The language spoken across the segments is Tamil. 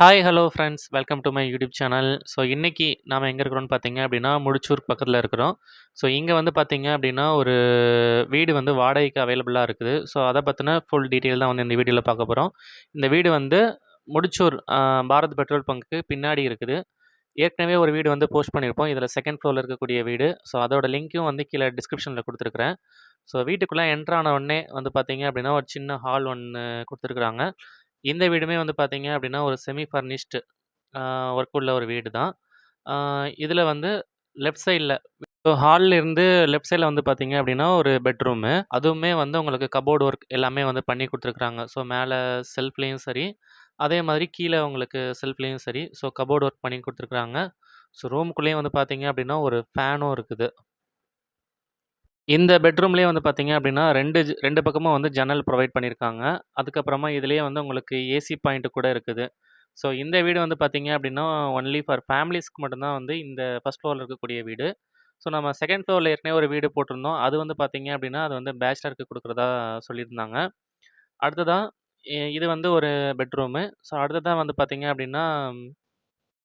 Hi hello friends welcome to my YouTube channel so இன்றைக்கி நாம் எங்கே இருக்கிறோன்னு பார்த்தீங்க அப்படின்னா முடிச்சூர் பக்கத்தில் இருக்கிறோம். ஸோ இங்கே வந்து பார்த்தீங்க அப்படின்னா ஒரு வீடு வந்து வாடகைக்கு அவைலபிளாக இருக்குது. ஸோ அதை பற்றின ஃபுல் டீட்டெயில் தான் வந்து இந்த வீடியோவில் பார்க்க போகிறோம் இந்த வீடு வந்து முடிச்சூர் பாரத் பெட்ரோல் பங்குக்கு பின்னாடி இருக்குது. ஏற்கனவே ஒரு வீடு வந்து போஸ்ட் பண்ணியிருப்போம். இதில் செகண்ட் ஃப்ளோரில் இருக்கக்கூடிய வீடு. ஸோ அதோட லிங்க்கும் வந்து கீழே டிஸ்கிரிப்ஷனில் கொடுத்துருக்குறேன். ஸோ வீட்டுக்குள்ளே என்ட்ரான உடனே வந்து பார்த்தீங்க அப்படின்னா ஒரு சின்ன ஹால் ஒன்று கொடுத்துருக்குறாங்க. இந்த வீடுமே வந்து பார்த்தீங்க அப்படின்னா ஒரு செமி ஃபர்னிஷ்டு ஒர்க் உள்ள ஒரு வீடு தான். இதில் வந்து லெஃப்ட் சைடில் இப்போ இருந்து லெஃப்ட் சைடில் வந்து பார்த்தீங்க அப்படின்னா ஒரு பெட்ரூமு அதுவுமே வந்து உங்களுக்கு கபோர்டு ஒர்க் எல்லாமே வந்து பண்ணி கொடுத்துருக்குறாங்க. ஸோ மேலே செல்ஃப்லேயும் சரி அதே மாதிரி கீழே உங்களுக்கு செல்ஃப்லேயும் சரி. ஸோ கபோர்டு ஒர்க் பண்ணி கொடுத்துருக்குறாங்க. ஸோ ரூமுக்குள்ளேயும் வந்து பார்த்தீங்க அப்படின்னா ஒரு ஃபேனும் இருக்குது. இந்த பெட்ரூம்லேயே வந்து பார்த்தீங்க அப்படின்னா ரெண்டு ஜ ரெண்டு பக்கமும் வந்து ஜன்னல் ப்ரொவைட் பண்ணியிருக்காங்க அதுக்கப்புறமா இதுலேயே வந்து உங்களுக்கு ஏசி பாயிண்ட் கூட இருக்குது. ஸோ இந்த வீடு வந்து பார்த்தீங்க அப்படின்னா ஒன்லி ஃபார் ஃபேமிலிஸ்க்கு மட்டும்தான் வந்து இந்த ஃபர்ஸ்ட் ஃப்ளோரில் இருக்கக்கூடிய வீடு. ஸோ நம்ம செகண்ட் ஃப்ளோரில் ஏற்கனவே ஒரு வீடு போட்டிருந்தோம். அது வந்து பார்த்தீங்க அப்படின்னா அது வந்து பேச்சுலருக்கு கொடுக்குறதா சொல்லியிருந்தாங்க. அடுத்ததாக இ- இது வந்து ஒரு பெட்ரூமு ஸோ அடுத்ததாக வந்து பார்த்தீங்க அப்படின்னா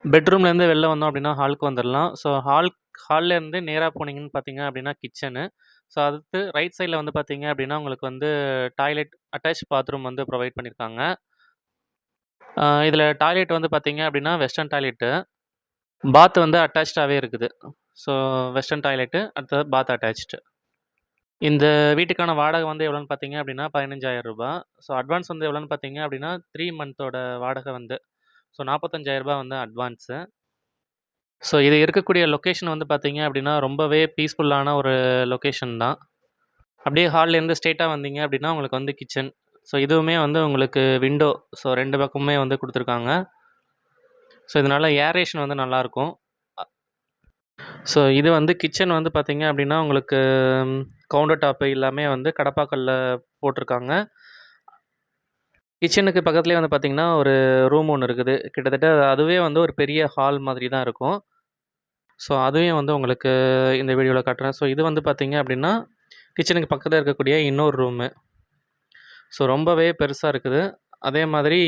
பெட்ரூம்லேருந்து வெளில வந்தோம் அப்படின்னா ஹாலுக்கு வந்துடலாம் ஸோ ஹால் ஹால்லேருந்து நேராக போனீங்கன்னு பார்த்தீங்க அப்படின்னா கிச்சனு ஸோ அடுத்து ரைட் சைடில் வந்து பார்த்தீங்க அப்படின்னா உங்களுக்கு வந்து டாய்லெட் அட்டாச் பாத்ரூம் வந்து ப்ரொவைட் பண்ணியிருக்காங்க இதில் டாய்லெட் வந்து பார்த்தீங்க அப்படின்னா வெஸ்டர்ன் டாய்லெட்டு பாத் வந்து அட்டாச்சாகவே இருக்குது. ஸோ வெஸ்டர்ன் டாய்லெட்டு அடுத்தது பாத் அட்டாச்டு இந்த வீட்டுக்கான வாடகை வந்து எவ்வளோன்னு பார்த்தீங்க அப்படின்னா பதினஞ்சாயிரம் ரூபா ஸோ அட்வான்ஸ் வந்து எவ்வளோன்னு பார்த்தீங்க அப்படின்னா த்ரீ மந்த்தோட வாடகை வந்து ஸோ நாற்பத்தஞ்சாயிரம் வந்து அட்வான்ஸு ஸோ இது இருக்கக்கூடிய லொக்கேஷன் வந்து பார்த்தீங்க அப்படின்னா ரொம்பவே பீஸ்ஃபுல்லான ஒரு லொக்கேஷன் தான். அப்படியே ஹால்லேருந்து ஸ்ட்ரெயிட்டாக வந்தீங்க அப்படின்னா உங்களுக்கு வந்து கிச்சன் ஸோ இதுவுமே வந்து உங்களுக்கு விண்டோ ஸோ ரெண்டு பக்கமுமே வந்து கொடுத்துருக்காங்க. ஸோ இதனால் ஏரேஷன் வந்து நல்லாயிருக்கும். ஸோ இது வந்து கிச்சன் வந்து பார்த்தீங்க அப்படின்னா உங்களுக்கு கவுண்டர் டாப்பு எல்லாமே வந்து கடப்பாக்கல்ல போட்டிருக்காங்க. கிச்சனுக்கு பக்கத்துலேயே வந்து பார்த்திங்கன்னா ஒரு ரூம் ஒன்று இருக்குது. கிட்டத்தட்ட அதுவே வந்து ஒரு பெரிய ஹால் மாதிரி தான் இருக்கும். ஸோ அதுவே வந்து உங்களுக்கு இந்த வீடியோவில் காட்டுறேன். ஸோ இது வந்து பார்த்தீங்க அப்படின்னா கிச்சனுக்கு பக்கத்தில் இருக்கக்கூடிய இன்னொரு ரூமு ஸோ ரொம்பவே பெருசாக இருக்குது. அதே மாதிரி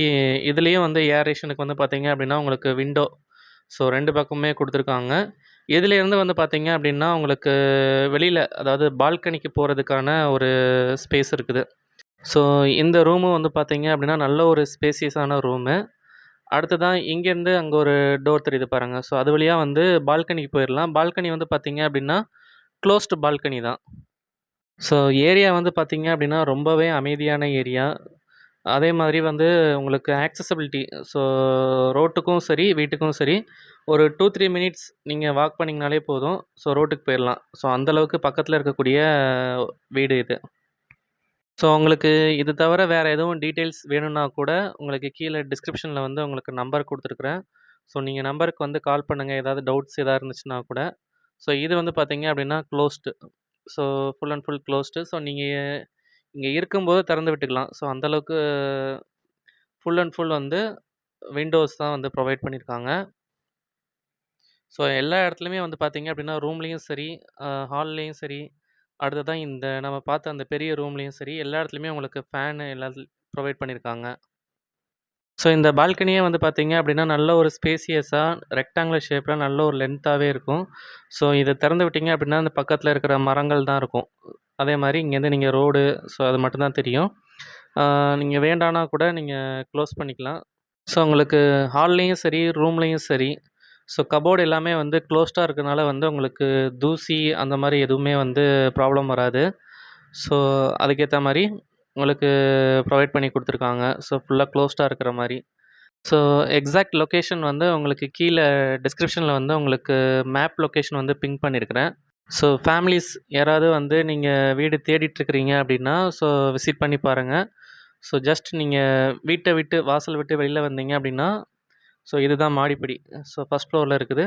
இதுலேயும் வந்து ஏரேஷனுக்கு வந்து பார்த்திங்க அப்படின்னா உங்களுக்கு விண்டோ ஸோ ரெண்டு பக்கமுமே கொடுத்துருக்காங்க. இதிலேருந்து வந்து பார்த்திங்க அப்படின்னா உங்களுக்கு வெளியில் அதாவது பால்கனிக்கு போகிறதுக்கான ஒரு ஸ்பேஸ் இருக்குது. ஸோ இந்த ரூமும் வந்து பார்த்திங்க அப்படின்னா நல்ல ஒரு ஸ்பேசியஸான ரூமு அடுத்ததான் இங்கேருந்து அங்கே ஒரு டோர் தெரியுது பாருங்கள் ஸோ அது வழியாக வந்து பால்கனிக்கு போயிடலாம் பால்கனி வந்து பார்த்தீங்க அப்படின்னா க்ளோஸ்டு பால்கனி தான். ஸோ ஏரியா வந்து பார்த்தீங்க அப்படின்னா ரொம்பவே அமைதியான ஏரியா அதே மாதிரி வந்து உங்களுக்கு ஆக்சசபிலிட்டி ஸோ ரோட்டுக்கும் சரி வீட்டுக்கும் சரி ஒரு டூ த்ரீ மினிட்ஸ் நீங்கள் வாக் பண்ணிங்கனாலே போதும். ஸோ ரோட்டுக்கு போயிடலாம் ஸோ அந்தளவுக்கு பக்கத்தில் இருக்கக்கூடிய வீடு இது. ஸோ உங்களுக்கு இது தவிர வேறு எதுவும் டீட்டெயில்ஸ் வேணும்னா கூட உங்களுக்கு கீழே டிஸ்கிரிப்ஷனில் வந்து உங்களுக்கு நம்பர் கொடுத்துருக்குறேன். ஸோ நீங்கள் நம்பருக்கு வந்து கால் பண்ணுங்கள் ஏதாவது டவுட்ஸ் எதாவது இருந்துச்சுன்னா கூட. ஸோ இது வந்து பார்த்தீங்க அப்படின்னா closed. So full and full closed. So நீங்கள் இங்கே இருக்கும்போது திறந்து விட்டுக்கலாம். ஸோ அந்தளவுக்கு ஃபுல் அண்ட் ஃபுல் வந்து விண்டோஸ் தான் வந்து ப்ரொவைட் பண்ணியிருக்காங்க. ஸோ எல்லா இடத்துலையுமே வந்து பார்த்தீங்க அப்படின்னா ரூம்லேயும் சரி ஹால்லேயும் சரி அடுத்ததான் இந்த நம்ம பார்த்த அந்த பெரிய ரூம்லேயும் சரி எல்லா இடத்துலையுமே உங்களுக்கு ஃபேனு எல்லாத்துலையும் ப்ரொவைட் பண்ணியிருக்காங்க ஸோ இந்த பால்கனியே வந்து பார்த்தீங்க அப்படின்னா நல்ல ஒரு ஸ்பேசியஸாக ரெக்டாங்குலர் ஷேப்பில் நல்ல ஒரு லென்த்தாகவே இருக்கும். ஸோ இதை திறந்து விட்டீங்க அப்படின்னா அந்த பக்கத்தில் இருக்கிற மரங்கள் தான் இருக்கும். அதே மாதிரி இங்கேருந்து நீங்கள் ரோடு ஸோ அது மட்டும்தான் தெரியும். நீங்கள் வேண்டானா கூட நீங்கள் க்ளோஸ் பண்ணிக்கலாம். ஸோ உங்களுக்கு ஹால்லேயும் சரி ரூம்லேயும் சரி ஸோ கபோர்டு எல்லாமே வந்து க்ளோஸ்டாக இருக்கனால வந்து உங்களுக்கு தூசி அந்த மாதிரி எதுவுமே வந்து ப்ராப்ளம் வராது. ஸோ அதுக்கேற்ற மாதிரி உங்களுக்கு ப்ரொவைட் பண்ணி கொடுத்துருக்காங்க. ஸோ ஃபுல்லாக க்ளோஸ்டாக இருக்கிற மாதிரி. ஸோ எக்ஸாக்ட் லொக்கேஷன் வந்து உங்களுக்கு கீழே டிஸ்கிரிப்ஷனில் வந்து உங்களுக்கு மேப் லொக்கேஷன் வந்து பிங்க் பண்ணியிருக்கிறேன் ஸோ ஃபேமிலிஸ் யாராவது வந்து நீங்கள் வீடு தேடிட்டுருக்கிறீங்க அப்படின்னா ஸோ விசிட் பண்ணி பாருங்கள் ஸோ ஜஸ்ட் நீங்கள் வீட்டை விட்டு வாசல் விட்டு வெளியில் வந்தீங்க அப்படின்னா ஸோ இதுதான் மாடிப்படி. ஸோ ஃபஸ்ட் ஃப்ளோரில் இருக்குது.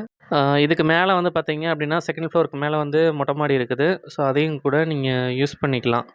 இதுக்கு மேலே வந்து பார்த்தீங்க அப்படின்னா செகண்ட் ஃப்ளோருக்கு மேலே வந்து மொட்டை மாடி இருக்குது. ஸோ அதையும் கூட நீங்கள் யூஸ் பண்ணிக்கலாம்.